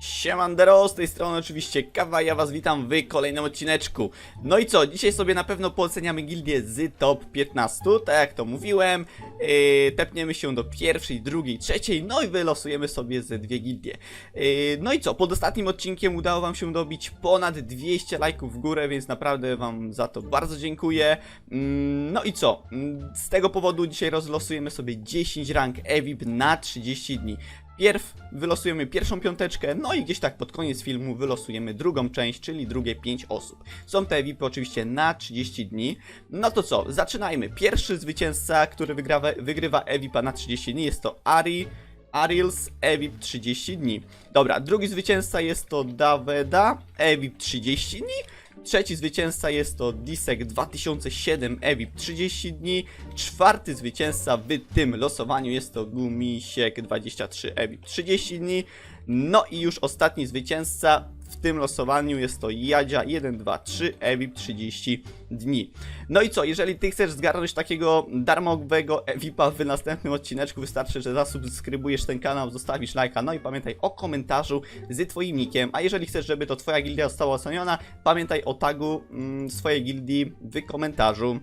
Siemandero, z tej strony oczywiście Kawa, ja was witam w kolejnym odcineczku. No i co, dzisiaj sobie na pewno pooceniamy gildię z top 15, tak jak to mówiłem. Yy, tepniemy się do pierwszej, drugiej, trzeciej, no i wylosujemy sobie ze dwie gildie. Yy, no i co, pod ostatnim odcinkiem udało wam się dobić ponad 200 lajków w górę, więc naprawdę wam za to bardzo dziękuję. Mm, no i co, Mm, z tego powodu dzisiaj rozlosujemy sobie 10 rank EVIP na 30 dni. Pierw wylosujemy pierwszą piąteczkę, no i gdzieś tak pod koniec filmu wylosujemy drugą część, czyli drugie 5 osób. Są te VIPy oczywiście na 30 dni. No to co, zaczynajmy. Pierwszy zwycięzca, który wygrywa, wygrywa EVIPa na 30 dni jest to Ari. Ariels, EVIP 30 dni. Dobra, drugi zwycięzca jest to Daveda, EVIP 30 dni. Trzeci zwycięzca jest to Disek 2007 EVIP 30 dni. Czwarty zwycięzca w tym losowaniu jest to Gumisiek 23 EVIP 30 dni. No i już ostatni zwycięzca w tym losowaniu jest to Jadzia 123 EVIP 30 dni. No i co, jeżeli ty chcesz zgarnąć takiego darmowego EVIPa w następnym odcineczku, wystarczy, że zasubskrybujesz ten kanał, zostawisz lajka, no i pamiętaj o komentarzu z twoim nickiem, a jeżeli chcesz, żeby to twoja gildia została oceniona, pamiętaj o tagu mm, swojej gildii w komentarzu.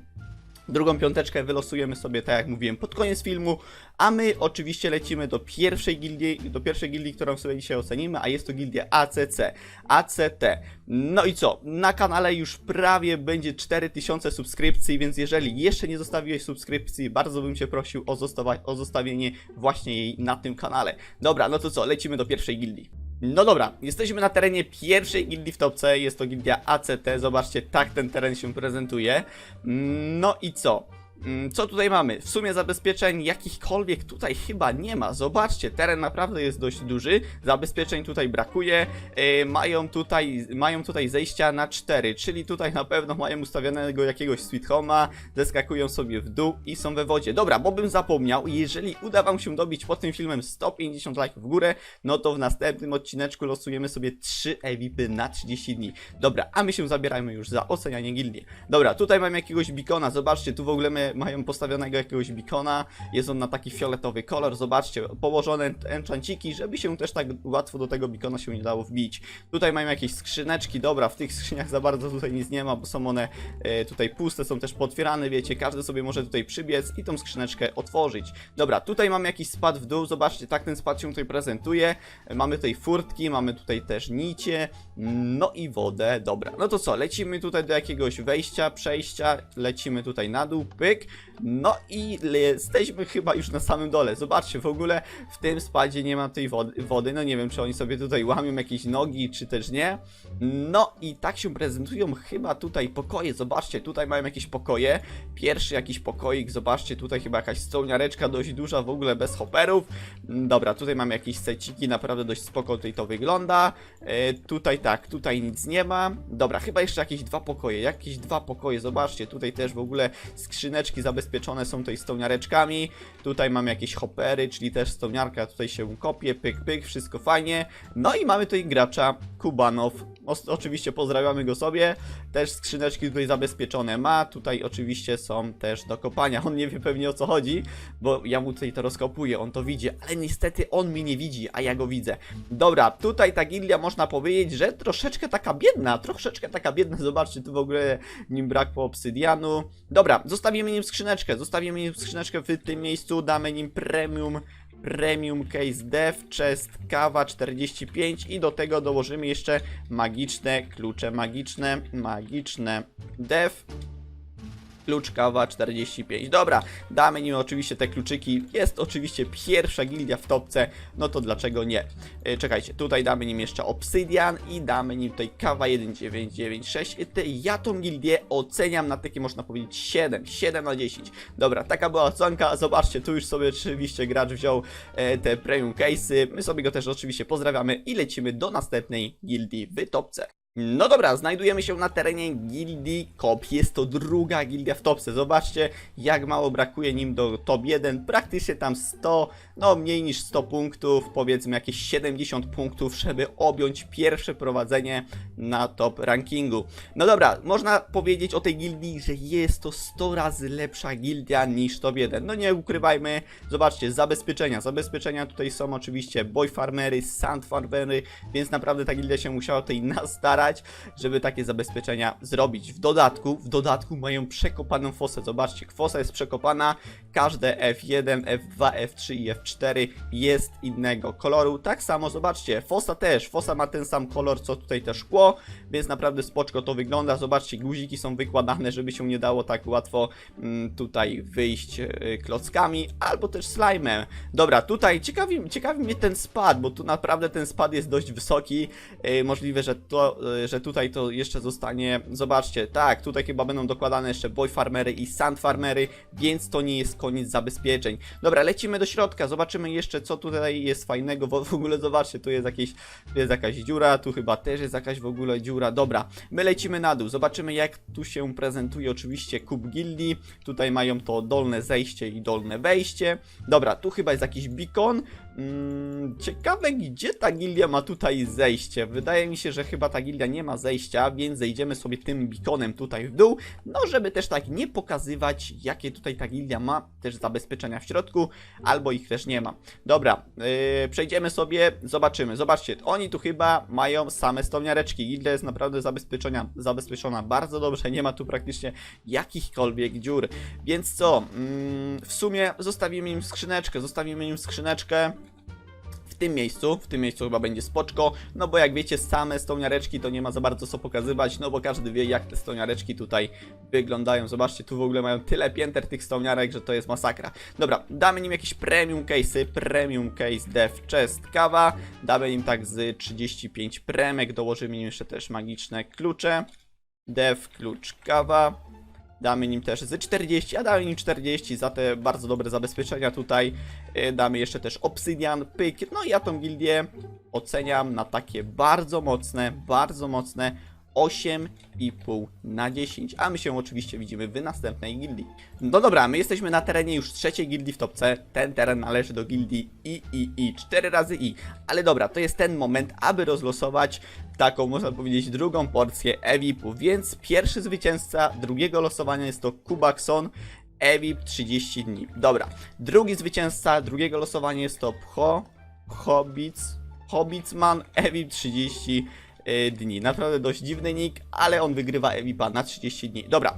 Drugą piąteczkę wylosujemy sobie, tak jak mówiłem, pod koniec filmu, a my oczywiście lecimy do pierwszej gildii, do pierwszej gildii, którą sobie dzisiaj ocenimy, a jest to gildia ACC, ACT. No i co? Na kanale już prawie będzie 4000 subskrypcji, więc jeżeli jeszcze nie zostawiłeś subskrypcji, bardzo bym Cię prosił o, o zostawienie właśnie jej na tym kanale. Dobra, no to co? Lecimy do pierwszej gildii. No dobra, jesteśmy na terenie pierwszej gildii w topce, jest to gildia ACT, zobaczcie, tak ten teren się prezentuje. No i co? Mm, Co tutaj mamy? W sumie zabezpieczeń jakichkolwiek tutaj chyba nie ma. Zobaczcie, teren naprawdę jest dość duży. Zabezpieczeń tutaj brakuje. Yy, mają, tutaj, mają tutaj zejścia na 4, czyli tutaj na pewno mają ustawionego jakiegoś sweet home'a, zeskakują sobie w dół i są we wodzie. Dobra, bo bym zapomniał, jeżeli uda wam się dobić pod tym filmem 150 lajków w górę, no to w następnym odcineczku losujemy sobie 3 EVIPy na 30 dni. Dobra, a my się zabieramy już za ocenianie gildii. Dobra, tutaj mam jakiegoś bikona, zobaczcie, tu w ogóle my, mają postawionego jakiegoś bikona, jest on na taki fioletowy kolor, zobaczcie, położone enchanciki, żeby się też tak łatwo do tego bikona się nie dało wbić. Tutaj mają jakieś skrzyneczki, dobra, w tych skrzyniach za bardzo tutaj nic nie ma, bo są one e, tutaj puste, są też potwierane, wiecie, każdy sobie może tutaj przybiec i tą skrzyneczkę otworzyć. Dobra, tutaj mamy jakiś spad w dół, zobaczcie, tak ten spad się tutaj prezentuje, mamy tutaj furtki, mamy tutaj też nicie, no i wodę, dobra, no to co, lecimy tutaj do jakiegoś wejścia, przejścia, lecimy tutaj na dół, pyk, no i jesteśmy chyba już na samym dole, zobaczcie, w ogóle w tym spadzie nie ma tej wody, no nie wiem, czy oni sobie tutaj łamią jakieś nogi, czy też nie, no i tak się prezentują chyba tutaj pokoje, zobaczcie, tutaj mają jakieś pokoje, pierwszy jakiś pokoik, zobaczcie, tutaj chyba jakaś stołniareczka dość duża, w ogóle bez hopperów, Mm, dobra, tutaj mamy jakieś seciki, naprawdę dość spoko tutaj to wygląda, e, tutaj tak, tutaj nic nie ma, dobra, chyba jeszcze jakieś dwa pokoje, jakieś dwa pokoje, zobaczcie, tutaj też w ogóle skrzyneczki zabezpieczone są tutaj stołniareczkami, tutaj mamy jakieś hoppery, czyli też stołniarka tutaj się kopie, pyk, pyk, wszystko fajnie, no i mamy tutaj gracza Kubanow, Os- oczywiście pozdrawiamy go sobie, też skrzyneczki tutaj zabezpieczone ma, tutaj oczywiście są też do kopania, on nie wie pewnie o co chodzi, bo ja mu tutaj to rozkopuję, on to widzi, ale niestety on mnie nie widzi, a ja go widzę. Dobra, tutaj ta gildia można powiedzieć, że troszeczkę taka biedna, troszeczkę taka biedna, zobaczcie, tu w ogóle nim brakło obsydianu. Dobra, zostawimy nim skrzyneczkę, zostawimy nim skrzyneczkę w tym miejscu, damy nim premium Premium Case Dev, Chest Kawa 45 i do tego dołożymy jeszcze magiczne klucze, magiczne, magiczne Dev. Klucz kawa 45. Dobra, damy nim oczywiście te kluczyki. Jest oczywiście pierwsza gildia w topce, no to dlaczego nie? E, czekajcie, tutaj damy nim jeszcze obsydian i damy nim tutaj kawa 1996. I te- Ja tą gildię oceniam na takie można powiedzieć 7, 7 na 10. Dobra, taka była ocenka. Zobaczcie, tu już sobie oczywiście gracz wziął e, te premium case'y. My sobie go też oczywiście pozdrawiamy i lecimy do następnej gildii w topce. No dobra, znajdujemy się na terenie gildii KOP. Jest to druga gildia w topce. Zobaczcie, jak mało brakuje nim do top 1. Praktycznie tam 100 no mniej niż 100 punktów, powiedzmy jakieś 70 punktów, żeby objąć pierwsze prowadzenie na top rankingu. No dobra, można powiedzieć o tej gildii, że jest to 100 razy lepsza gildia niż top 1. No nie ukrywajmy, zobaczcie, zabezpieczenia. Zabezpieczenia tutaj są oczywiście boy farmery, sand farmery, więc naprawdę ta gildia się musiała tutaj nastarać, żeby takie zabezpieczenia zrobić. W dodatku, w dodatku mają przekopaną fosę. Zobaczcie, fosa jest przekopana, każde F1, F2, F3 i F4 jest innego koloru. Tak samo zobaczcie, fosa też, fosa ma ten sam kolor co tutaj te szkło, więc naprawdę spoczko to wygląda. Zobaczcie, guziki są wykładane, żeby się nie dało tak łatwo mm, tutaj wyjść y, klockami, albo też slime'em. Dobra, tutaj ciekawi, ciekawi mnie ten spad, bo tu naprawdę ten spad jest dość wysoki. Y, możliwe, że, to, y, że tutaj to jeszcze zostanie. Zobaczcie, tak, tutaj chyba będą dokładane jeszcze boy farmery i sand farmery, więc to nie jest koniec zabezpieczeń. Dobra, lecimy do środka, zobaczymy jeszcze co tutaj jest fajnego. W, ogóle zobaczcie, tu jest, jakieś, jest jakaś dziura, tu chyba też jest jakaś w ogóle dziura. Dobra, my lecimy na dół, zobaczymy jak tu się prezentuje oczywiście kub gildii. Tutaj mają to dolne zejście i dolne wejście. Dobra, tu chyba jest jakiś beacon. Mm, ciekawe, gdzie ta gildia ma tutaj zejście. Wydaje mi się, że chyba ta gildia nie ma zejścia, więc zejdziemy sobie tym beaconem tutaj w dół. No, żeby też tak nie pokazywać, jakie tutaj ta gildia ma też zabezpieczenia w środku, albo ich też nie ma. Dobra, yy, przejdziemy sobie, zobaczymy. Zobaczcie, oni tu chyba mają same stolniareczki. Gildia jest naprawdę zabezpieczona, zabezpieczona bardzo dobrze, nie ma tu praktycznie jakichkolwiek dziur. Więc co, mm, w sumie zostawimy im skrzyneczkę, zostawimy im skrzyneczkę w tym miejscu, w tym miejscu chyba będzie spoczko, no bo jak wiecie, same stoniareczki to nie ma za bardzo co pokazywać, no bo każdy wie jak te stoniareczki tutaj wyglądają. Zobaczcie, tu w ogóle mają tyle pięter tych stoniarek, że to jest masakra. Dobra, damy nim jakieś premium case'y, premium case dev chest kawa, damy im tak z 35 premek, dołożymy im jeszcze też magiczne klucze, dev klucz kawa, Damy nim też z 40, a damy nim 40 za te bardzo dobre zabezpieczenia tutaj. Yy, Damy jeszcze też obsydian, pyk. No i ja tą gildię oceniam na takie bardzo mocne, bardzo mocne 8,5 na 10. A my się oczywiście widzimy w następnej gildii. No dobra, my jesteśmy na terenie już trzeciej gildii w topce. Ten teren należy do gildii III, 4 razy I. Ale dobra, to jest ten moment, aby rozlosować taką, można powiedzieć, drugą porcję EVIP-u. Więc pierwszy zwycięzca drugiego losowania jest to Kubakson. EVIP 30 dni. Dobra. Drugi zwycięzca drugiego losowania jest to Pcho, Hobbits, Hobbitsman, EVIP 30 y, dni. Naprawdę dość dziwny nick, ale on wygrywa EVIPa na 30 dni. Dobra,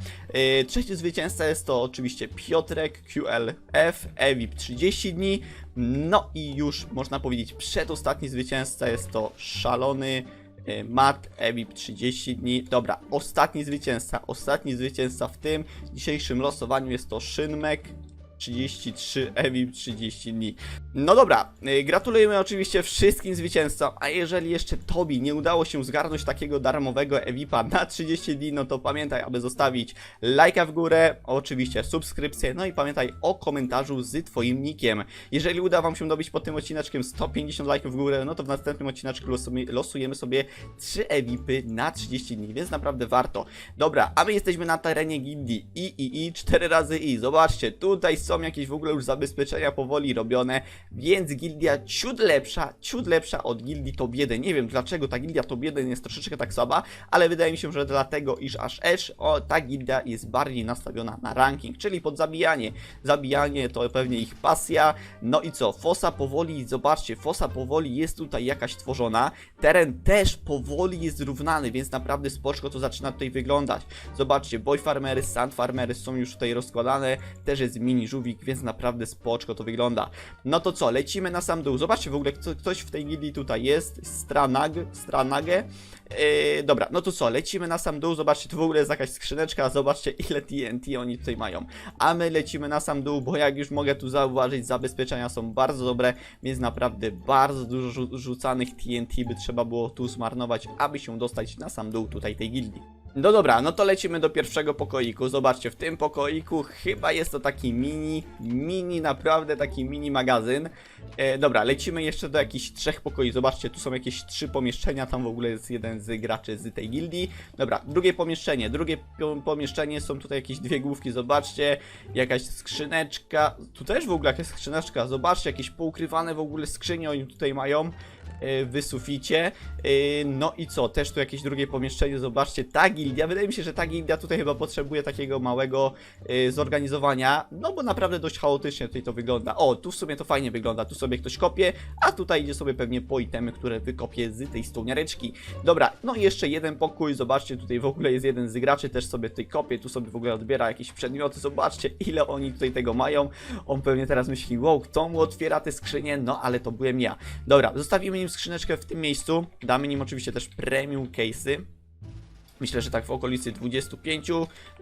y, trzeci zwycięzca jest to oczywiście Piotrek QLF, EVIP 30 dni. No i już można powiedzieć przedostatni zwycięzca jest to szalony y, Matt EVIP 30 dni. Dobra, ostatni zwycięzca, ostatni zwycięzca w tym dzisiejszym losowaniu jest to Szynmek 33 EVIP 30 dni. No dobra, y, gratulujemy oczywiście wszystkim zwycięzcom, a jeżeli jeszcze Tobi nie udało się zgarnąć takiego darmowego EVIPa na 30 dni, no to pamiętaj, aby zostawić lajka w górę, oczywiście subskrypcję, no i pamiętaj o komentarzu z twoim nickiem. Jeżeli uda wam się dobić pod tym odcineczkiem 150 lajków w górę, no to w następnym odcineczku losujemy, sobie 3 EVIPy na 30 dni, więc naprawdę warto. Dobra, a my jesteśmy na terenie gildii III, 4 razy I. Zobaczcie, tutaj są jakieś w ogóle już zabezpieczenia powoli robione, więc gildia ciut lepsza, ciut lepsza od gildii top 1. Nie wiem dlaczego ta gildia top 1 jest troszeczkę tak słaba, ale wydaje mi się, że dlatego, iż aż Ash, o, ta gildia jest bardziej nastawiona na ranking, czyli pod zabijanie. Zabijanie to pewnie ich pasja. No i co, fosa powoli, zobaczcie, fosa powoli jest tutaj jakaś tworzona. Teren też powoli jest zrównany, więc naprawdę spoczko to zaczyna tutaj wyglądać. Zobaczcie, boy farmery, sand farmery są już tutaj rozkładane, też jest mini żółwik, więc naprawdę spoczko to wygląda. No to co, lecimy na sam dół. Zobaczcie w ogóle, kto, ktoś w tej gildii tutaj jest. Stranag, Stranagę. Yy, dobra, no to co, lecimy na sam dół. Zobaczcie, tu w ogóle jest jakaś skrzyneczka. Zobaczcie, ile TNT oni tutaj mają. A my lecimy na sam dół, bo jak już mogę tu zauważyć, zabezpieczenia są bardzo dobre, więc naprawdę bardzo dużo rzu rzucanych TNT by trzeba było tu zmarnować, aby się dostać na sam dół tutaj tej gildii. No dobra, no to lecimy do pierwszego pokoiku. Zobaczcie, w tym pokoiku chyba jest to taki mini, mini, naprawdę taki mini magazyn. E, dobra, lecimy jeszcze do jakichś trzech pokoi. Zobaczcie, tu są jakieś trzy pomieszczenia, tam w ogóle jest jeden z graczy z tej gildii. Dobra, drugie pomieszczenie, drugie pomieszczenie, są tutaj jakieś dwie główki, zobaczcie, jakaś skrzyneczka, tu też w ogóle jakaś skrzyneczka, zobaczcie, jakieś poukrywane w ogóle skrzynie oni tutaj mają w suficie. E, No i co, też tu jakieś drugie pomieszczenie, zobaczcie, ta gildia, wydaje mi się, że ta gildia tutaj chyba potrzebuje takiego małego e, zorganizowania, no bo naprawdę dość chaotycznie tutaj to wygląda. O, tu w sumie to fajnie wygląda, tu sobie ktoś kopie, a tutaj idzie sobie pewnie po itemy, które wykopie z tej stołniareczki. Dobra, no i jeszcze jeden pokój, zobaczcie, tutaj w ogóle jest jeden z graczy, też sobie tutaj kopie, tu sobie w ogóle odbiera jakieś przedmioty, zobaczcie ile oni tutaj tego mają. On pewnie teraz myśli, wow, kto mu otwiera te skrzynie, no ale to byłem ja. Dobra, zostawimy nim skrzyneczkę w tym miejscu, damy nim oczywiście też premium case'y. Myślę, że tak w okolicy 25.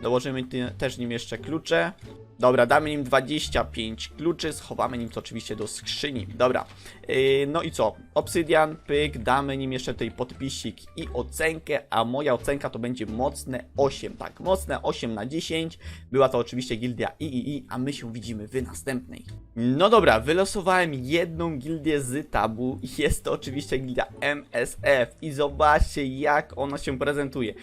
Dołożymy też nim jeszcze klucze. Dobra, damy nim 25 kluczy, schowamy nim to oczywiście do skrzyni. Dobra, yy, no i co? Obsydian, pyk, damy nim jeszcze tutaj podpisik i ocenkę, a moja ocenka to będzie mocne 8, tak, mocne 8 na 10. Była to oczywiście gildia III, a my się widzimy w następnej. No dobra, wylosowałem jedną gildię z tabu. Jest to oczywiście gildia MSF i zobaczcie jak ona się prezentuje.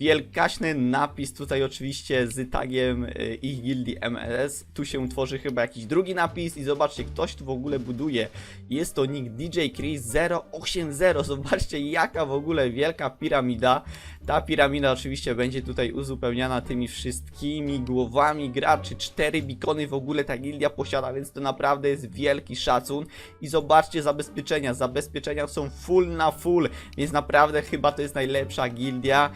Wielkaśny napis tutaj oczywiście z tagiem y, ich gildii MLS. Tu się tworzy chyba jakiś drugi napis i zobaczcie, ktoś tu w ogóle buduje. Jest to nick DJ Chris 080. Zobaczcie jaka w ogóle wielka piramida. Ta piramida oczywiście będzie tutaj uzupełniana tymi wszystkimi głowami graczy. Cztery bikony w ogóle ta gildia posiada, więc to naprawdę jest wielki szacun. I zobaczcie zabezpieczenia. Zabezpieczenia są full na full, więc naprawdę chyba to jest najlepsza gildia,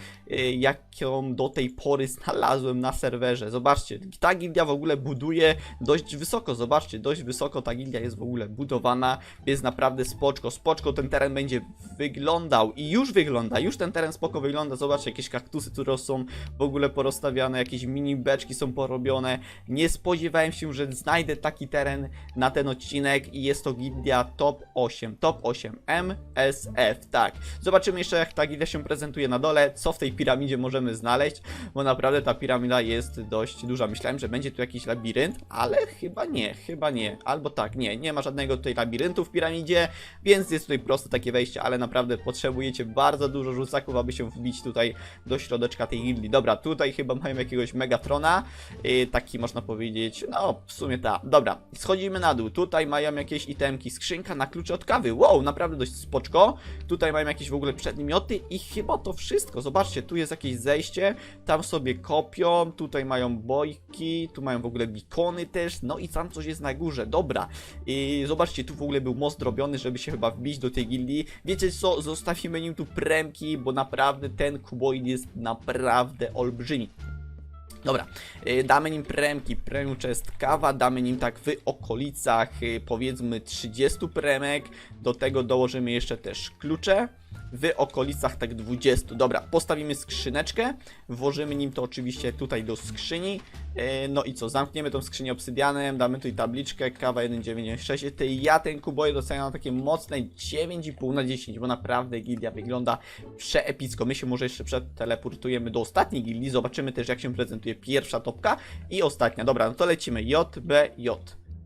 jaką do tej pory znalazłem na serwerze. Zobaczcie, ta gildia w ogóle buduje dość wysoko. Zobaczcie, dość wysoko ta gildia jest w ogóle budowana, więc naprawdę spoczko. Spoczko ten teren będzie wyglądał i już wygląda, już ten teren spoko wygląda. Zobaczcie, jakieś kaktusy, które są w ogóle porozstawiane, jakieś mini beczki są porobione. Nie spodziewałem się, że znajdę taki teren na ten odcinek i jest to gildia top 8, top 8 MSF, tak. Zobaczymy jeszcze jak ta gildia się prezentuje na dole, co w tej piramidzie możemy znaleźć, bo naprawdę ta piramida jest dość duża. Myślałem, że będzie tu jakiś labirynt, ale chyba nie, chyba nie. Albo tak, nie, nie ma żadnego tutaj labiryntu w piramidzie, więc jest tutaj proste takie wejście, ale naprawdę potrzebujecie bardzo dużo rzucaków, aby się wbić tutaj do środeczka tej gildii. Dobra, tutaj chyba mają jakiegoś Megatrona, yy, taki można powiedzieć, no w sumie ta. Dobra, schodzimy na dół, tutaj mają jakieś itemki, skrzynka na klucze od kawy, wow, naprawdę dość spoczko. Tutaj mają jakieś w ogóle przedmioty i chyba to wszystko. Zobaczcie, tu jest jakieś zejście, tam sobie kopią, tutaj mają bojki, tu mają w ogóle bikony też, no i tam coś jest na górze, dobra. I zobaczcie, tu w ogóle był most robiony, żeby się chyba wbić do tej gildii. Wiecie co, zostawimy nim tu premki, bo naprawdę ten kuboid jest naprawdę olbrzymi. Dobra, y, damy nim premki, premium chest kawa, damy nim tak w okolicach y, powiedzmy 30 premek, do tego dołożymy jeszcze też klucze, w okolicach tak 20. Dobra, postawimy skrzyneczkę, włożymy nim to oczywiście tutaj do skrzyni, y, no i co, zamkniemy tą skrzynię obsydianem, damy tutaj tabliczkę, kawa 1,96, ty ja ten kuboje doceniam na takie mocne 9,5 na 10, bo naprawdę gildia wygląda przeepicko. My się może jeszcze przeteleportujemy do ostatniej gildii, zobaczymy też jak się prezentuje pierwsza topka i ostatnia. Dobra, no to lecimy JBJ.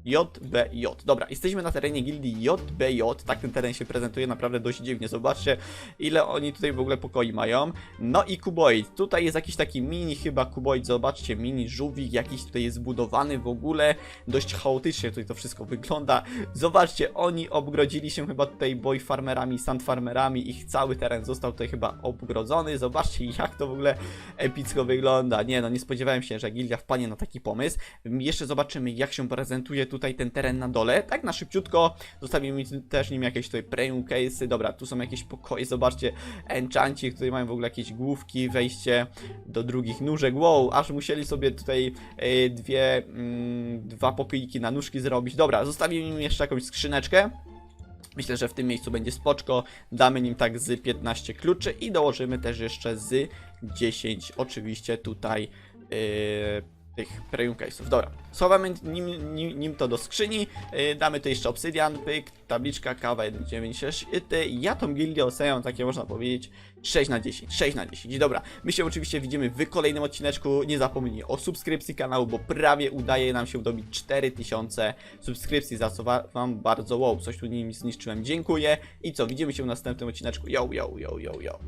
JBJ. Dobra, jesteśmy na terenie gildii JBJ. Tak ten teren się prezentuje naprawdę dość dziwnie. Zobaczcie, ile oni tutaj w ogóle pokoi mają. No i kuboid. Tutaj jest jakiś taki mini chyba kuboid. Zobaczcie, mini żółwik jakiś tutaj jest zbudowany w ogóle. Dość chaotycznie tutaj to wszystko wygląda. Zobaczcie, oni obgrodzili się chyba tutaj boy farmerami, sand farmerami. Ich cały teren został tutaj chyba obgrodzony. Zobaczcie, jak to w ogóle epicko wygląda. Nie no, nie spodziewałem się, że gildia wpadnie na taki pomysł. Jeszcze zobaczymy, jak się prezentuje tutaj ten teren na dole. Tak na szybciutko. Zostawimy też nim jakieś tutaj premium case'y. Dobra, tu są jakieś pokoje, zobaczcie. Enchanci, tutaj mają w ogóle jakieś główki, wejście do drugich nóżek. Wow, aż musieli sobie tutaj e, dwie, mm, dwa pokoiki na nóżki zrobić. Dobra, zostawimy im jeszcze jakąś skrzyneczkę. Myślę, że w tym miejscu będzie spoczko. Damy nim tak z 15 kluczy i dołożymy też jeszcze z 10 oczywiście tutaj yy, tych premium case'ów. Dobra, schowamy nim, nim, nim to do skrzyni, yy, damy tu jeszcze obsydian, pyk, tabliczka, kawa 196 ty. Ja tą gildię oceniam, takie można powiedzieć, 6 na 10, 6 na 10. Dobra, my się oczywiście widzimy w kolejnym odcineczku, nie zapomnij o subskrypcji kanału, bo prawie udaje nam się dobić 4000 subskrypcji, za co wa- wam bardzo wow, coś tu nim zniszczyłem, dziękuję i co, widzimy się w następnym odcineczku, yo, yo, yo, yo, yo.